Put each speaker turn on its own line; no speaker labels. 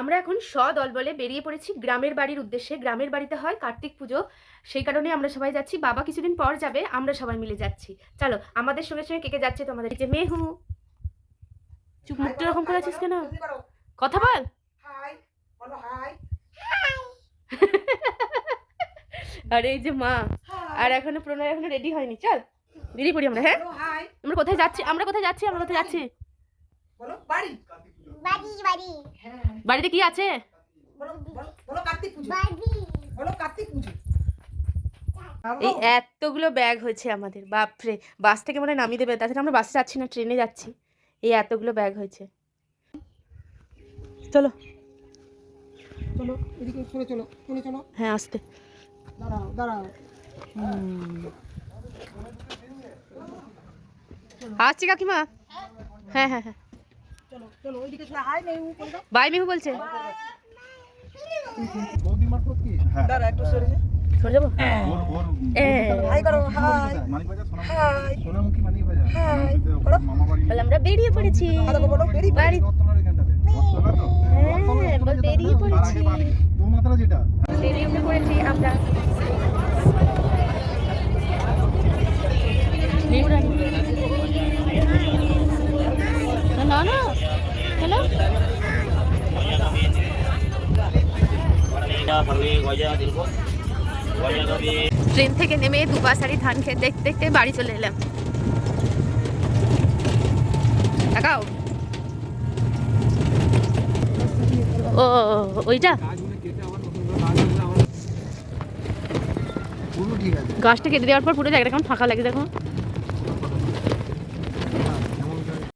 আমরা এখন সদল বলে বেরিয়ে পড়েছি গ্রামের বাড়ির উদ্দেশ্যে। গ্রামের বাড়িতে হয় কার্তিক পুজো। সেই কারণে আমরা সবাই যাচ্ছি। বাবা কিছুদিন পর যাবে আমরা সবাই মিলে যাচ্ছি। চলো আমাদের সঙ্গে সঙ্গে কে কে যাচ্ছে তোমাদের? এই যে মেহু। চুপ মুখটা এরকম করে আছিস কেন? কথা বল।
হাই বলো হাই
আর এই যে মা। আর এখনও প্রণয় এখনও রেডি হয়নি। চল বেরিয়ে পড়ি আমরা হ্যাঁ? আমরা কোথায় যাচ্ছি? আমরা কোথায় যাচ্ছি? আমরা কোথায় যাচ্ছি?
বলো বাড়ি।
বাড়ি বাড়ি।
বাড়িতে কি আছে?
বলো বলো বলো কার্তিক পুজো। বলো কার্তিক পুজো।
এই এতগুলো ব্যাগ হয়েছে আমাদের বাপরে। বাস থেকে মানে নামিয়ে দেবে তাছাড়া আমরা বাসে যাচ্ছি না ট্রেনে যাচ্ছি। এই এতগুলো ব্যাগ হয়েছে। চলো।
চলো এদিকে চলে চলো চলে চলো।
হ্যাঁ আসতে।
দাঁড়াও দাঁড়াও।
আসছি কাকিমা। হ্যাঁ হ্যাঁ হ্যাঁ। বাই মিহু বলছে।
হ্যাঁ।
আমরা বেরিয়ে পড়েছি। হ্যাঁ, বেরিয়ে পড়েছি। বেরিয়ে আমরা। না না? হ্যালো? ট্রেন থেকে নেমে দুপাশারি ধান খেয়ে দেখতে দেখতে বাড়ি চলে এলাম। ও, ওইটা? গাছটা কেটে দেওয়ার পর পুরো জায়গাটা কেমন ফাঁকা লাগে দেখো।